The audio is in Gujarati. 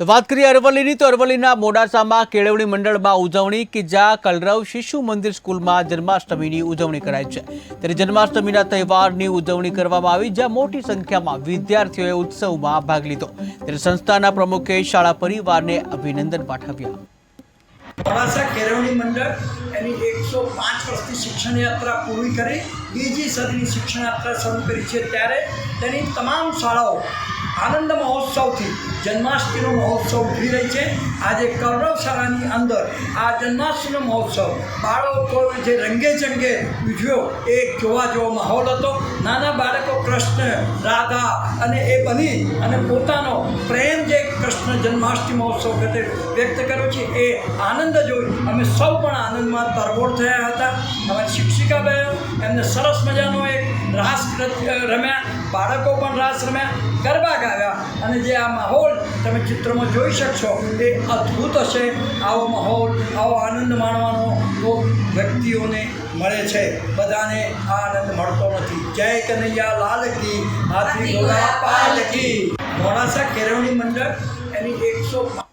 તો વાત કરીએ અરવલ્લીની, તો અરવલ્લીના મોડાસામાં કેળવણી મંડળમાં ઉજવણી કે જ્યાં કલરવ શિશુ મંદિર સ્કૂલમાં જન્માષ્ટમીની ઉજવણી કરાઈ છે. ત્યારે જન્માષ્ટમીના તહેવારની ઉજવણી કરવામાં આવી, જ્યાં મોટી સંખ્યામાં વિદ્યાર્થીઓએ ઉત્સવમાં ભાગ લીધો. ત્યારે સંસ્થાના પ્રમુખે શાળા પરિવારને અભિનંદન પાઠવ્યા. મોડાસા કેળવણી મંડળ એની એકસો પાંચ વર્ષની શિક્ષણ યાત્રા પૂરી કરી, બીજી સદીની શિક્ષણ યાત્રા શરૂ કરી છે. ત્યારે તેની તમામ શાળાઓ આનંદ મહોત્સવથી જન્માષ્ટમીનો મહોત્સવ ઊભી રહી છે. આજે કરવશાળાની અંદર આ જન્માષ્ટમીનો મહોત્સવ બાળકો જે રંગે ચંગે ઉજવ્યો એ જોવા જેવો માહોલ હતો. નાના બાળકો કૃષ્ણ, રાધા અને એ બની અને પોતાનો પ્રેમ જે કૃષ્ણ જન્માષ્ટમી મહોત્સવ ખાતે વ્યક્ત કર્યો છે, એ આનંદ જોઈ અમે સૌ પણ આનંદમાં તરબોળ થયા હતા. અમારી શિક્ષિકા બહેનો એમને સરસ મજાનો એક રાસ રમ્યા. બાળકો પણ રાસ રમ્યા. ગરબા ગાવ્યા અને જે આ માહોલ તમે ચિત્રમાં જોઈ શકશો એ અદ્ભુત હશે. આવો માહોલ, આવો આનંદ માણવાનો તો વ્યક્તિઓને મળે છે. બધાને આ આનંદ મળતો નથી. જય કનૈયા, લાલ કી, હાથી, ઘોડા, પાલ કી. મોડાસા કેળવણી મંડળ એની એકસો